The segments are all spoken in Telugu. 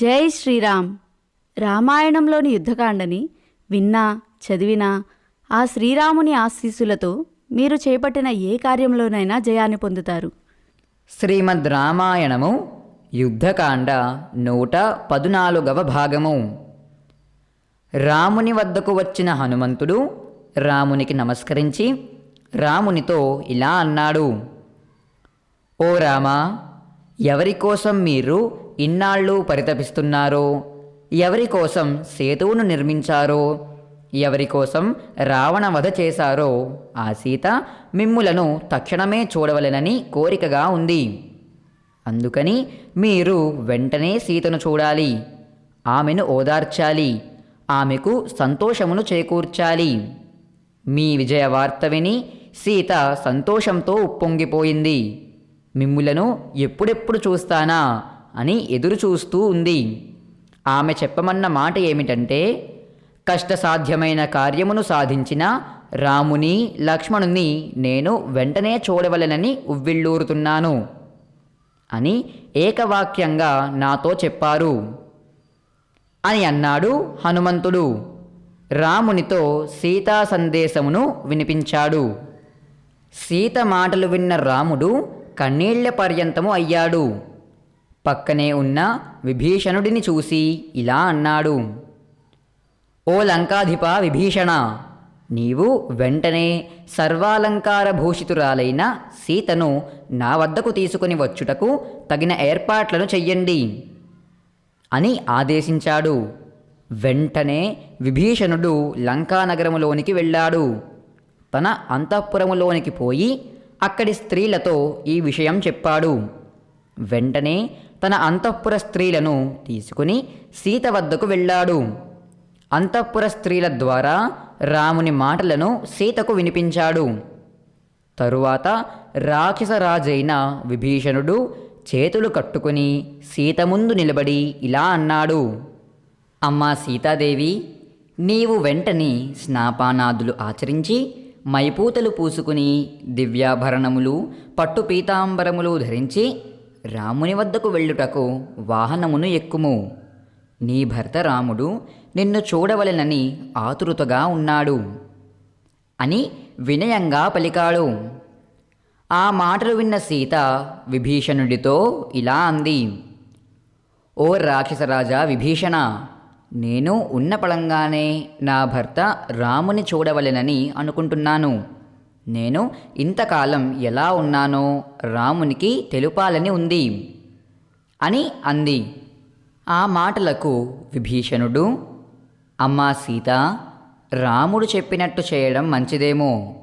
జై శ్రీరామ్. రామాయణంలోని యుద్ధకాండని విన్నా చదివినా ఆ శ్రీరాముని ఆశీస్సులతో మీరు చేపట్టిన ఏ కార్యంలోనైనా జయాన్ని పొందుతారు. శ్రీమద్ రామాయణము యుద్ధకాండ నూట పదునాలుగవ భాగము. రాముని వద్దకు వచ్చిన హనుమంతుడు రామునికి నమస్కరించి రామునితో ఇలా అన్నాడు. ఓ రామా ఎవరి కోసం మీరు ఇన్నాళ్ళు పరితపిస్తున్నారో? ఎవరి కోసం సేతువును నిర్మించారో? ఎవరి కోసం రావణ వధ చేశారో? ఆ సీత మిమ్ములను తక్షణమే చూడవలెనని కోరికగా ఉంది. అందుకని మీరు వెంటనే సీతను చూడాలి. ఆమెను ఓదార్చాలి. ఆమెకు సంతోషమును చేకూర్చాలి. మీ విజయ వార్త విని సీత సంతోషంతో ఉప్పొంగిపోయింది. మిమ్ములను ఎప్పుడెప్పుడు చూస్తానా? అని ఎదురుచూస్తూ ఉంది. ఆమె చెప్పమన్న మాట ఏమిటంటే కష్టసాధ్యమైన కార్యమును సాధించిన రాముని లక్ష్మణుని నేను వెంటనే చూడవలెనని ఉవ్విళ్ళూరుతున్నాను అని ఏకవాక్యంగా నాతో చెప్పారు. అని అన్నాడు హనుమంతుడు. రామునితో సీతా సందేశమును వినిపించాడు. సీత మాటలు విన్న రాముడు కన్నీళ్ళ పర్యంతము అయ్యాడు. పక్కనే ఉన్న విభీషణుడిని చూసి ఇలా అన్నాడు. ఓ లంకాధిప విభీషణ నీవు వెంటనే సర్వాలంకార భూషితురాలైన సీతను నా వద్దకు తీసుకుని వచ్చుటకు తగిన ఏర్పాట్లను చెయ్యండి అని ఆదేశించాడు. వెంటనే విభీషణుడు లంకానగరములోనికి వెళ్ళాడు. తన అంతఃపురములోనికి పోయి అక్కడి స్త్రీలతో ఈ విషయం చెప్పాడు. వెంటనే తన అంతఃపుర స్త్రీలను తీసుకుని సీత వద్దకు వెళ్ళాడు. అంతఃపుర స్త్రీల ద్వారా రాముని మాటలను సీతకు వినిపించాడు. తరువాత రాక్షసరాజైన విభీషణుడు చేతులు కట్టుకుని సీత ముందు నిలబడి ఇలా అన్నాడు. అమ్మా సీతాదేవి నీవు వెంటనే స్నాపానాదులు ఆచరించి మైపూతలు పూసుకుని దివ్యాభరణములు పట్టు పీతాంబరములు ధరించి రాముని వద్దకు వెళ్ళుటకు వాహనమును ఎక్కుము. నీ భర్త రాముడు నిన్ను చూడవలెనని ఆతురుతగా ఉన్నాడు. అని వినయంగా పలికాడు. ఆ మాటలు విన్న సీత విభీషణుడితో ఇలా అంది. ఓ రాక్షసరాజా విభీషణ నేను ఉన్న పళంగానే నా భర్త రాముని చూడవలెనని అనుకుంటున్నాను. నేను ఇంతకాలం ఎలా ఉన్నానో రామునికి తెలుపాలని ఉంది. అని అంది. ఆ మాటలకు విభీషణుడు అమ్మా సీత రాముడు చెప్పినట్టు చేయడం మంచిదేమో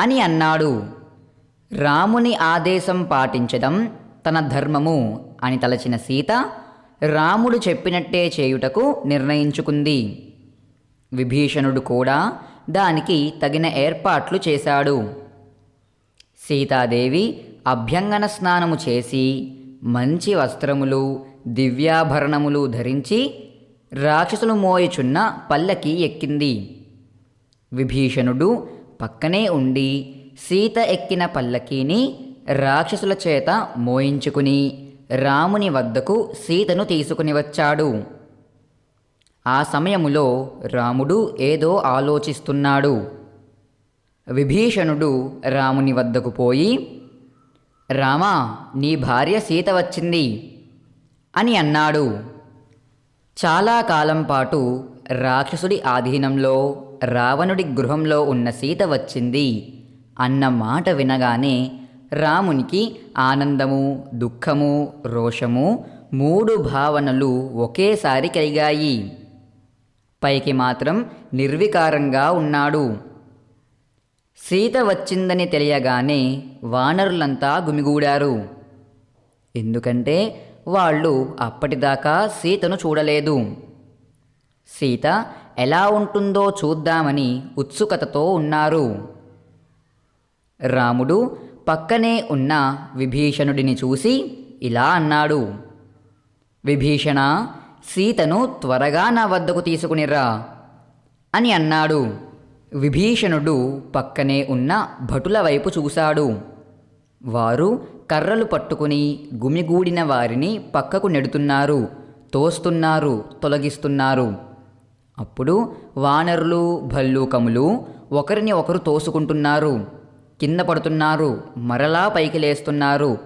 అని అన్నాడు. రాముని ఆదేశం పాటించడం తన ధర్మము అని తలచిన సీత రాముడు చెప్పినట్టే చేయుటకు నిర్ణయించుకుంది. విభీషణుడు కూడా దానికి తగిన ఏర్పాట్లు చేశాడు. సీతాదేవి అభ్యంగన స్నానము చేసి మంచి వస్త్రములు దివ్యాభరణములు ధరించి రాక్షసులు మోయుచున్న పల్లకి ఎక్కింది. విభీషణుడు పక్కనే ఉండి సీత ఎక్కిన పల్లకీని రాక్షసుల చేత మోయించుకుని రాముని వద్దకు సీతను తీసుకుని వచ్చాడు. ఆ సమయములో రాముడు ఏదో ఆలోచిస్తున్నాడు. విభీషణుడు రాముని వద్దకు పోయి రామా నీ భార్య సీత వచ్చింది అని అన్నాడు. చాలా కాలం పాటు రాక్షసుడి ఆధీనంలో రావణుడి గృహంలో ఉన్న సీత వచ్చింది అన్న మాట వినగానే రామునికి ఆనందము దుఃఖము రోషము మూడు భావనలు ఒకేసారి కలిగాయి. పైకి మాత్రం నిర్వికారంగా ఉన్నాడు. సీత వచ్చిందని తెలియగానే వానరులంతా గుమిగూడారు. ఎందుకంటే వాళ్ళు అప్పటిదాకా సీతను చూడలేదు. సీత ఎలా ఉంటుందో చూద్దామని ఉత్సుకతతో ఉన్నారు. రాముడు పక్కనే ఉన్న విభీషణుడిని చూసి ఇలా అన్నాడు. విభీషణ సీతను త్వరగా నా వద్దకు తీసుకునిరా అని అన్నాడు. విభీషణుడు పక్కనే ఉన్న భటుల వైపు చూశాడు. వారు కర్రలు పట్టుకుని గుమిగూడిన వారిని పక్కకు నెడుతున్నారు తోస్తున్నారు తొలగిస్తున్నారు. అప్పుడు వానరులు భల్లూకములు ఒకరిని ఒకరు తోసుకుంటున్నారు కింద పడుతున్నారు మరలా పైకి లేస్తున్నారు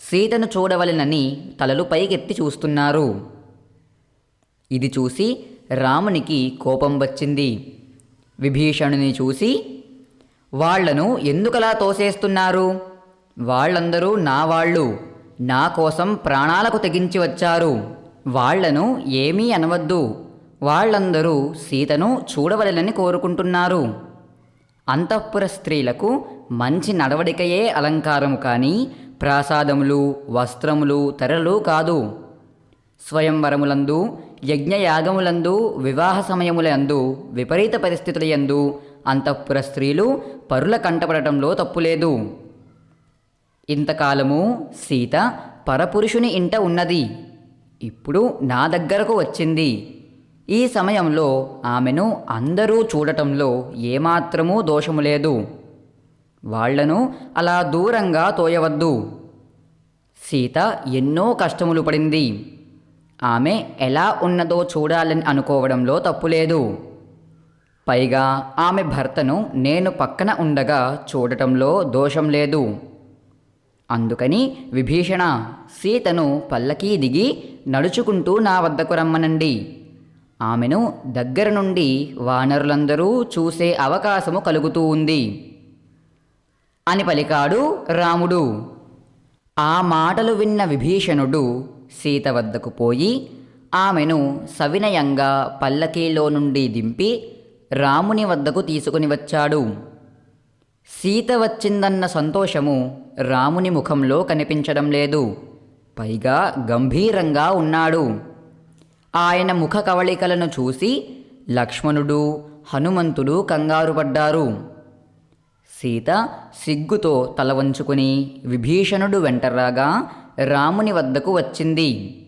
సీతను చూడవలెనని తలలు పైకెత్తి చూస్తున్నారు. ఇది చూసి రామునికి కోపం వచ్చింది. విభీషణుని చూసి వాళ్ళను ఎందుకలా తోసేస్తున్నారు? వాళ్ళందరూ నా వాళ్ళు. నా కోసం ప్రాణాలకు తెగించి వచ్చారు. వాళ్ళను ఏమీ అనవద్దు. వాళ్ళందరూ సీతను చూడవలెనని కోరుకుంటున్నారు. అంతఃపుర స్త్రీలకు మంచి నడవడికయే అలంకారము కానీ ప్రాసాదములు వస్త్రములు తెరలు కాదు. స్వయంవరములందు యజ్ఞయాగములందు వివాహ సమయములందు విపరీత పరిస్థితుల యందు అంతఃపుర స్త్రీలు పరుల కంటపడటంలో తప్పులేదు. ఇంతకాలము సీత పరపురుషుని ఇంట ఉన్నది. ఇప్పుడు నా దగ్గరకు వచ్చింది. ఈ సమయంలో ఆమెను అందరూ చూడటంలో ఏమాత్రమూ దోషము లేదు. వాళ్ళను అలా దూరంగా తోయవద్దు. సీత ఎన్నో కష్టములు పడింది. ఆమె ఎలా ఉన్నదో చూడాలని అనుకోవడంలో తప్పులేదు. పైగా ఆమె భర్తను నేను పక్కన ఉండగా చూడటంలో దోషం లేదు. అందుకని విభీషణ సీతను పల్లకీ దిగి నడుచుకుంటూ నా వద్దకు రమ్మనండి. ఆమెను దగ్గర నుండి వానరులందరూ చూసే అవకాశము కలుగుతూ ఉంది. అని పలికాడు రాముడు. ఆ మాటలు విన్న విభీషణుడు సీత వద్దకు పోయి ఆమెను సవినయంగా పల్లకీలో నుండి దింపి రాముని వద్దకు తీసుకుని వచ్చాడు. సీత వచ్చిందన్న సంతోషము రాముని ముఖంలో కనిపించడం లేదు. పైగా గంభీరంగా ఉన్నాడు. ఆయన ముఖ కవళికలను చూసి లక్ష్మణుడు హనుమంతుడు కంగారు పడ్డారు సీత సిగ్గుతో తల వంచుకుని విభీషణుడు వెంటరాగా రాముని వద్దకు వచ్చింది.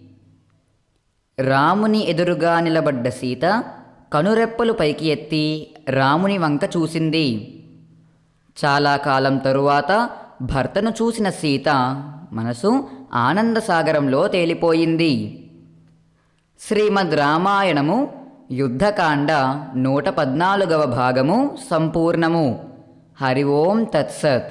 రాముని ఎదురుగా నిలబడ్డ సీత కనురెప్పలు పైకి ఎత్తి రాముని వంక చూసింది. చాలా కాలం తరువాత భర్తను చూసిన సీత మనసు ఆనందసాగరంలో తేలిపోయింది. శ్రీమద్ రామాయణము యుద్ధకాండ నూట పద్నాలుగవ భాగము సంపూర్ణము. హరి ఓం తత్సత్